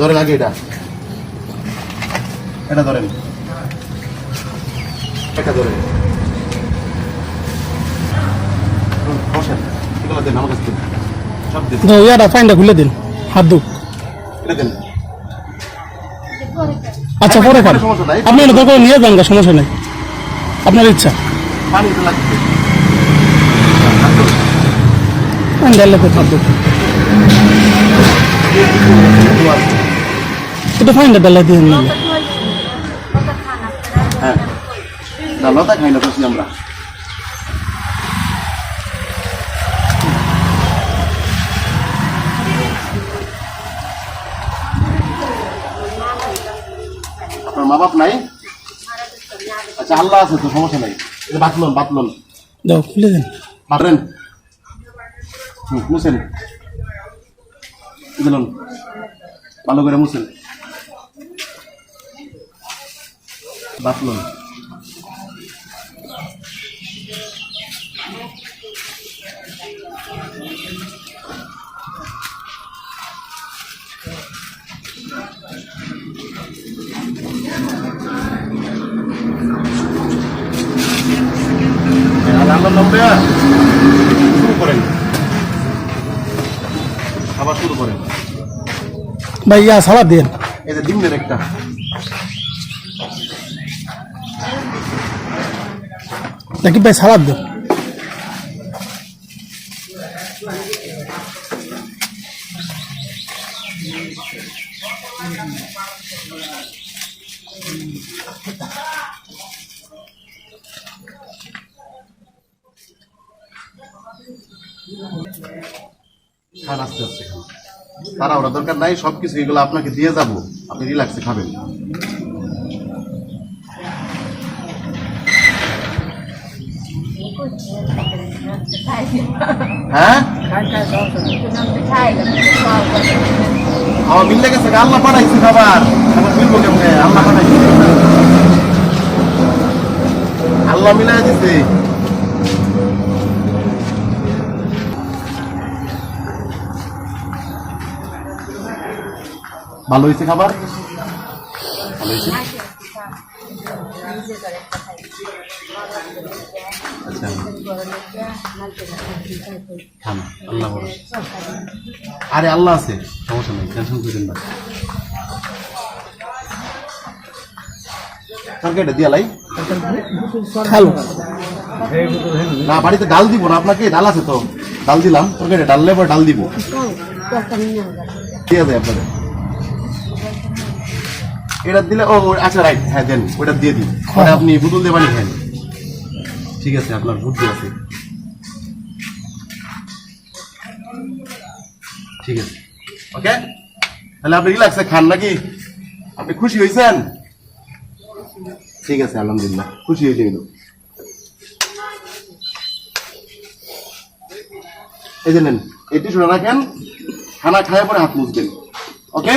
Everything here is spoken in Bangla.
ধরেন আগে এটা। এটা ধরেন এটা ধরেন বসেন এগুলো দেন আমার কাছে সব দেন। ইয়াটা ফাইনটা খুলে দিন। হাত দুক এটা দেন। আচ্ছা পরে খান। আপনি এটা দরকার নিয়ে যান গা, সমস্যা নেই। আপনার ইচ্ছা। পানি তো লাগবে। এটা ফাইনটা ডালে দিয়ে নিলে হ্যাঁ। লতা খাই না বসি আমরা। আপনার মা বাপ নাই? আচ্ছা আল্লাহ আছে তো সমস্যা নাই। এটা বাতলন বাতলন দাও খুলে দিন। বাতলেন হুম মুছেন। দিলন ভালো করে মুছেন। বাতলন। আল্লাহ নম্বরে শুরু করেন। খাবার শুরু করেন। ভাই ইয়া সালাদ দিন। এই যে ডিমের একটা। নাকি ভাই সালাদ খান আস্তে আস্তে তারা ওরা দরকার নাই সব কিছু এগুলো আপনাকে দিয়ে যাব। আপনি রিল্যাক্সে খাবেন। হ্যাঁ? আল্লাহ আল্লাহ ভালো হয়েছে খাবার? ভালো হয়েছে? আচ্ছা আল্লাহ আরে আল্লাহ আছে সমস্যা নেই টেনশন করেন না। তরকারিটা দিয়া লাই। না বাড়িতে ডাল দিব না আপনাকে ডাল আছে তো। ডাল দিলাম তরকারি ডাল লেবার ডাল দিব। ঠিক আছে আপনাদের। এটা দিলে ও আচ্ছা রাইট হ্যাঁ দেন ওটা দিয়ে দিন। ওটা আপনি বুদুল দিয়ে বানিয়ে খান। ঠিক আছে আপনার বুদ্ধি আছে। ঠিক আছে। ওকে তাহলে আপনি রিল্যাক্সে খান নাকি? আপনি খুশি হয়েছেন? ঠিক আছে আলহামদুলিল্লাহ খুশি হয়েছে কিন্তু। এই যে নেন এটি শুনে রাখেন খানা খাওয়ার পরে হাত মুছবেন। ওকে